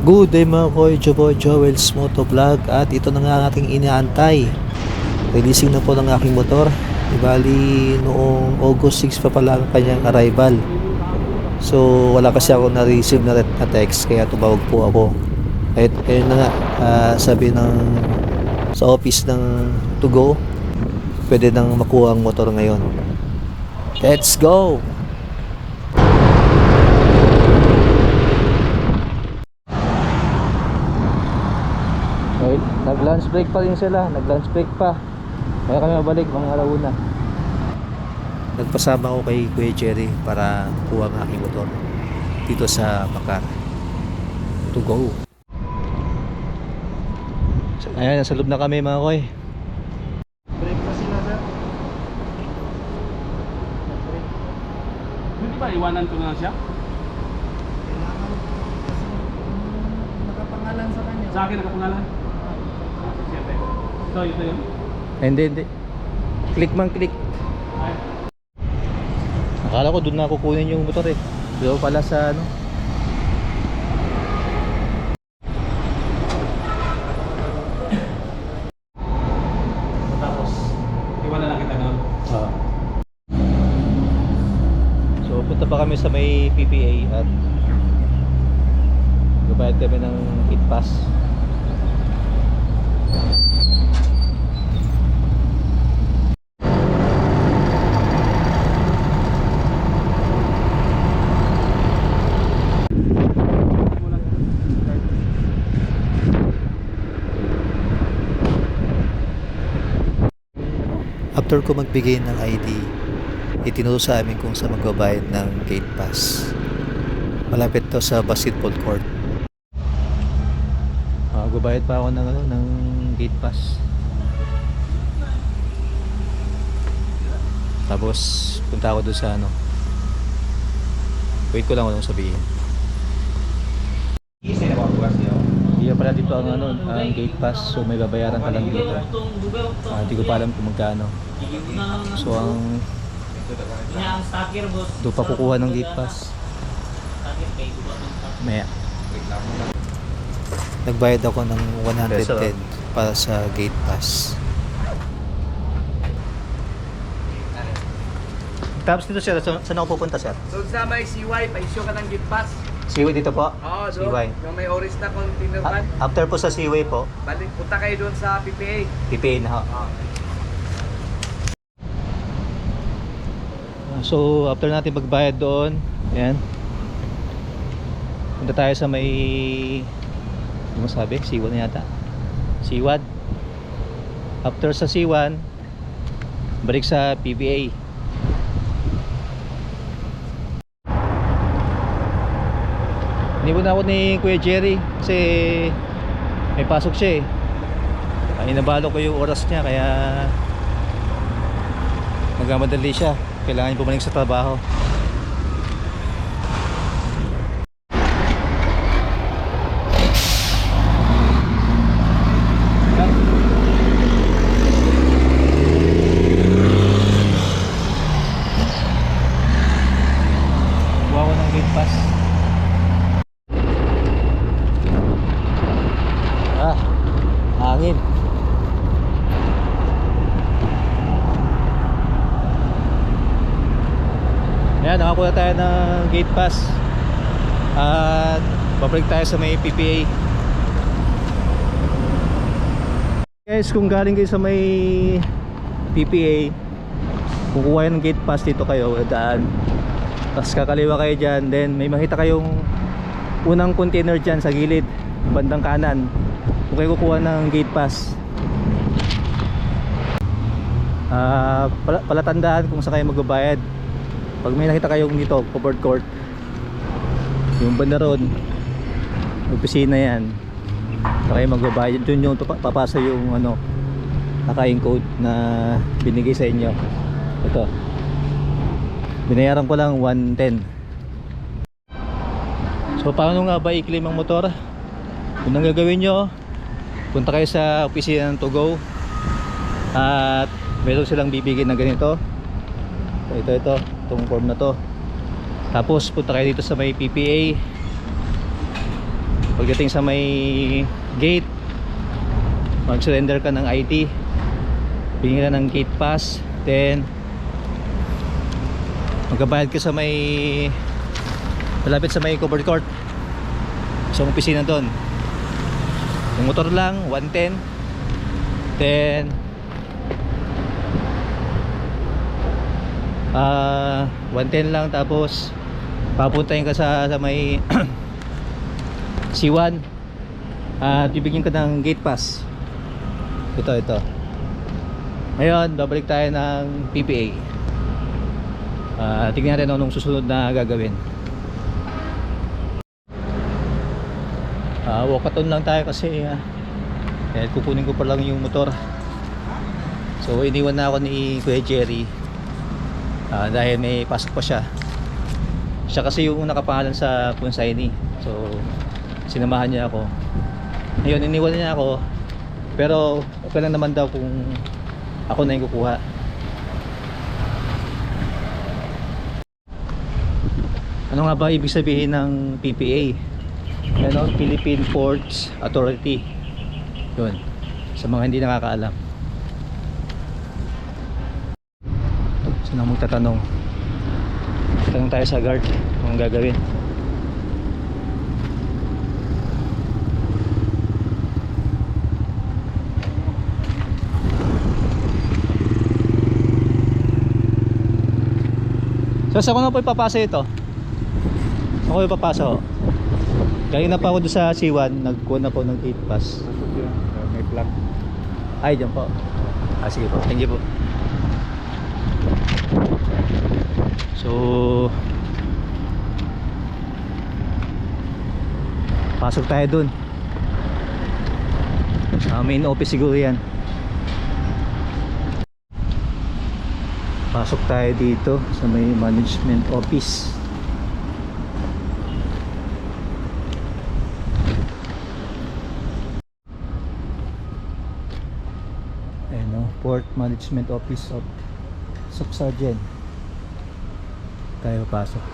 Good day mga koy, Joboy Joel's Motovlog at ito na nga ang ating inaantay. Releasing na po ng aking motor. Ibali noong August 6 pa pala ang kanyang arrival. So wala kasi ako na-receive na, na text kaya tumawag po ako. At ayun na nga, ah, sabi ng sa office ng to go, pwede nang makuha ang motor ngayon. Let's go! Okay, nag-lunch break pa rin sila, nag-lunch break pa. Kaya kami mabalik mga alauna. Nagpasama ko kay Kuya Jerry para kuha ang aking motor dito sa Makar. To go. Ayan, nasa loob na kami mga koy. Break pa sila, sir. Hindi ba iwanan ko na siya? Kailangan kasi kung nakapangalan sa kanya. Sa akin nakapangalan. Siyempre. Ito, yun. Hindi, hindi. Click man click. Ay, Akala ko doon na kukunin yung motor eh. Doon pala sa ano. tapos, iwanan lang kita doon. Ah. So punta pa kami sa may PPA at Gabayad kami ng kit pass. After ko magbigay ng ID, itinuro sa amin kung saan magbabayad ng gate pass. Malapit to sa basketball court. Ah, magbabayad pa ako ng ano ng gate pass. Tapos punta ako doon sa ano. Wait ko lang anong sabihin. Hindi pala dito ang ano, ang gate pass so may babayaran ka lang dito. Ah, Hindi ko pa alam kung magkano. So ang doon pa kukuha ng gate pass. Maya. Nagbayad ako ng 110 para sa gate pass. Tapos dito sir, saan, ako pupunta sir? So sa may CY, pa-issue ka ng gift pass. Seaway dito po? Oo, doon. CY. Yung may oris na container van. A- after po sa Seaway po, Balik, punta kayo doon sa PPA. PPA na ho. Oo. So after natin magbayad doon, yan. Punta tayo sa may ano masabi? C1 na yata. C1. After sa C1, balik sa PBA. Iniwan ako ni Kuya Jerry kasi may pasok siya eh. Ay nabalo ko yung oras niya kaya magmamadali siya. Kailangan bumalik sa trabaho. Kuha ko ng gate pass. Ah, hangin. Ayan, nakakuha tayo ng gate pass. At babalik tayo sa may PPA. Guys, kung galing kayo sa may PPA, kukuha kayo ng gate pass dito kayo, daan. Tapos kakaliwa kayo dyan, then may makita kayong unang container dyan sa gilid, bandang kanan. Kung kayo kukuha ng gate pass, ah pala, palatandaan kung saan kayo magbabayad. Pag may nakita kayong dito, covered court, yung banda ron, opisina yan. Saan kayo magbabayad. Doon yung papa- papasa yung ano, naka code na binigay sa inyo. Ito. Binayaran ko lang 110. So paano nga ba i-claim ang motor? Kung ang gagawin nyo, punta kayo sa opisina ng Togo at meron silang bibigyan ng ganito. Ito, ito, itong form na to. Tapos punta kayo dito sa may PPA. pagdating sa may gate mag-surrender ka ng ID bigyan ka ng gate pass. Then magbabayad ka sa may malapit sa may covered court. Sa opisina doon. Yung motor lang 110 then ah 110 lang tapos papuntahin ka sa, sa may C1 at bibigyan ka ng gate pass. Ito ito. Ngayon babalik tayo ng PPA Ah, tignan natin anong susunod na gagawin. Ah, walkathon lang tayo kasi uh, eh, kukunin ko pa lang yung motor. So iniwan na ako ni Kuya Jerry Ah, dahil may pasok pa siya. Siya kasi yung nakapangalan sa Punsaini so sinamahan niya ako. Ngayon iniwan niya ako. Pero okay lang naman daw kung ako na yung kukuha. Ano nga ba ibig sabihin ng PPA ano, Philippine Ports Authority. Yun. Sa mga hindi nakakaalam ako magtatanong tanong tayo sa guard kung gagawin So saan ko na po ipapasa ito? Saan ko ipapasa ho? Kanina pa ako doon sa C1 Nagkuha na po ng 8 pass May plug. Ay dyan po Ah sige po Thank you po So Pasok tayo dun Ah, Main office siguro yan Pasok tayo dito sa may management office. Ayan o, Port Management Office of Subsargent. Tayo pasok.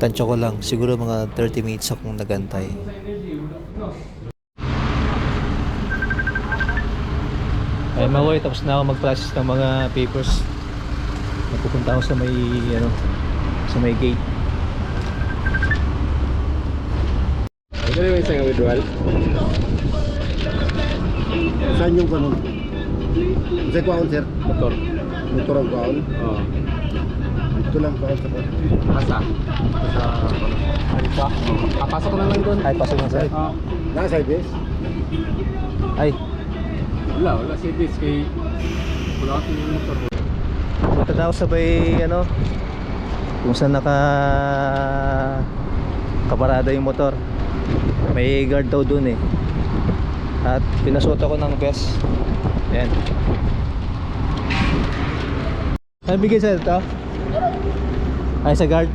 Tansya ko lang, siguro mga 30 minutes akong nagantay. Ay mawoy, tapos na ako mag-process ng mga papers. Napupunta ako sa may ano, sa may gate. Ito na yung isang withdrawal. Saan yung kanon? Sa kuwaon, sir? Motor. Motor ang kuwaon? Oo. Dito lang kuwaon sa kuwaon. Asa? Sa... Alisa? Ah, pasok na lang doon. Ay, pasok na sir. Ah, Nasa base? Ay, wala, wala si Dis kay... Wala ako yung motor. punta na ako sa may ano, kung saan naka kaparada yung motor. May guard daw dun eh. At pinasuot ako ng vest. Ayan. Ano bigay sa'yo ito? Ay, sa guard.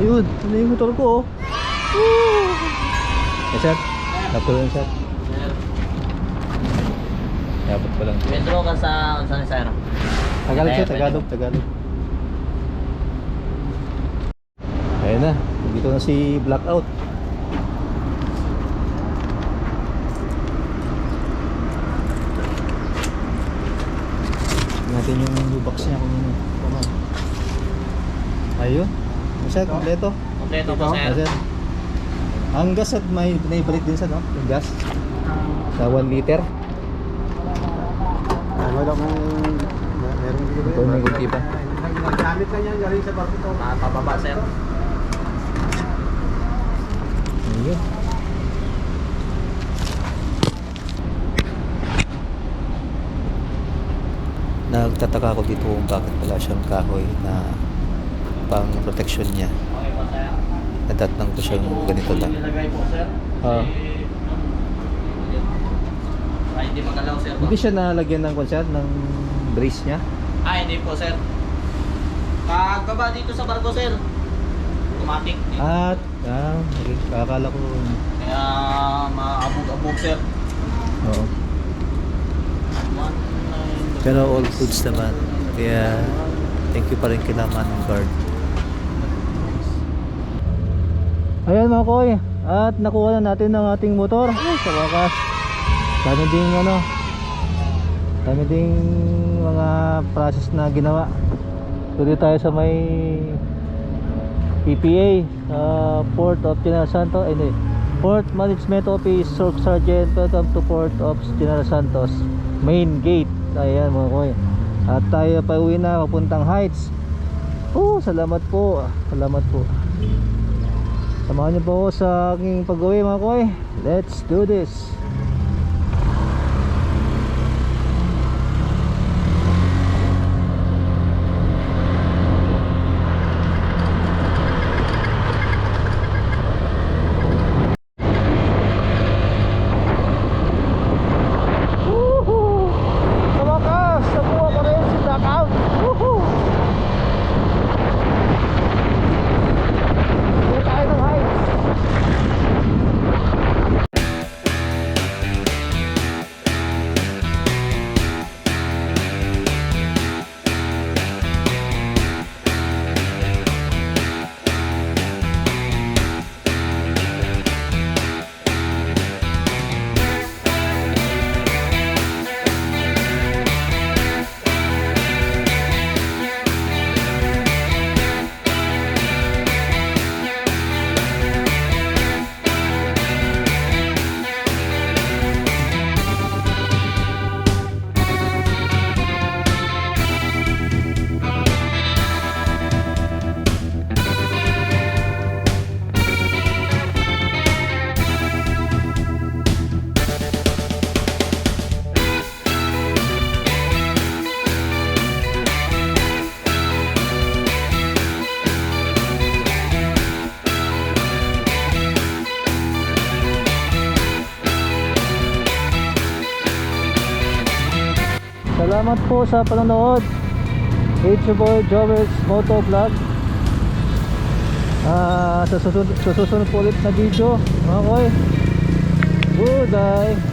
Ayun, ano yung motor ko oh. Woo! Eh, sir. Napulong sir. Yabot pa lang. Pedro ka sa saan sir? Tagalog siya, Pwede. Tagalog, Tagalog. Ayun na, dito na si Blackout. Natin yung U-box niya kung ano. Ayun. Sir, kompleto. Kompleto po Ah, sir. sir. Ang gas at may naibalik din sa no? Yung gas. Sa 1 liter. Ah, wala kong... Meron dito Ito may gunti pa. Gamit lang yan galing sa barko to. Ah, pababa sir. Ayun. Nagtataka ako dito kung bakit wala siyang kahoy na pang protection niya. Po. Nadatnang ko siyang ganito lang. Po. Ah. Ay, hindi magalaw sir. Hindi siya nalagyan ng konsert ng brace niya. Ah, hindi po sir. Pagbaba dito sa barko sir. Automatic. At, ah, okay. akala ko, Kaya maabog-abog sir. oo. One, Pero all goods naman. Kaya, thank you pa rin kila Manong Guard. Ayan mga koy, at nakuha na natin ang ating motor. Ay, sa wakas. Dami ding ano, dami ding mga process na ginawa. Tuloy tayo sa may PPA sa Port of General Santos, eh, Port Management Office, Sergeant, welcome to Port of General Santos, main gate. Ayan mga koy. At tayo pa uwi na papuntang Heights. Oh, salamat po. Salamat po. Samahan niyo po sa aking pag-uwi mga koy. Let's do this. Salamat po sa panonood. It's your boy Jovel's Moto Vlog. Ah, sa susunod, susunod po ulit na video, mga koy. Good day.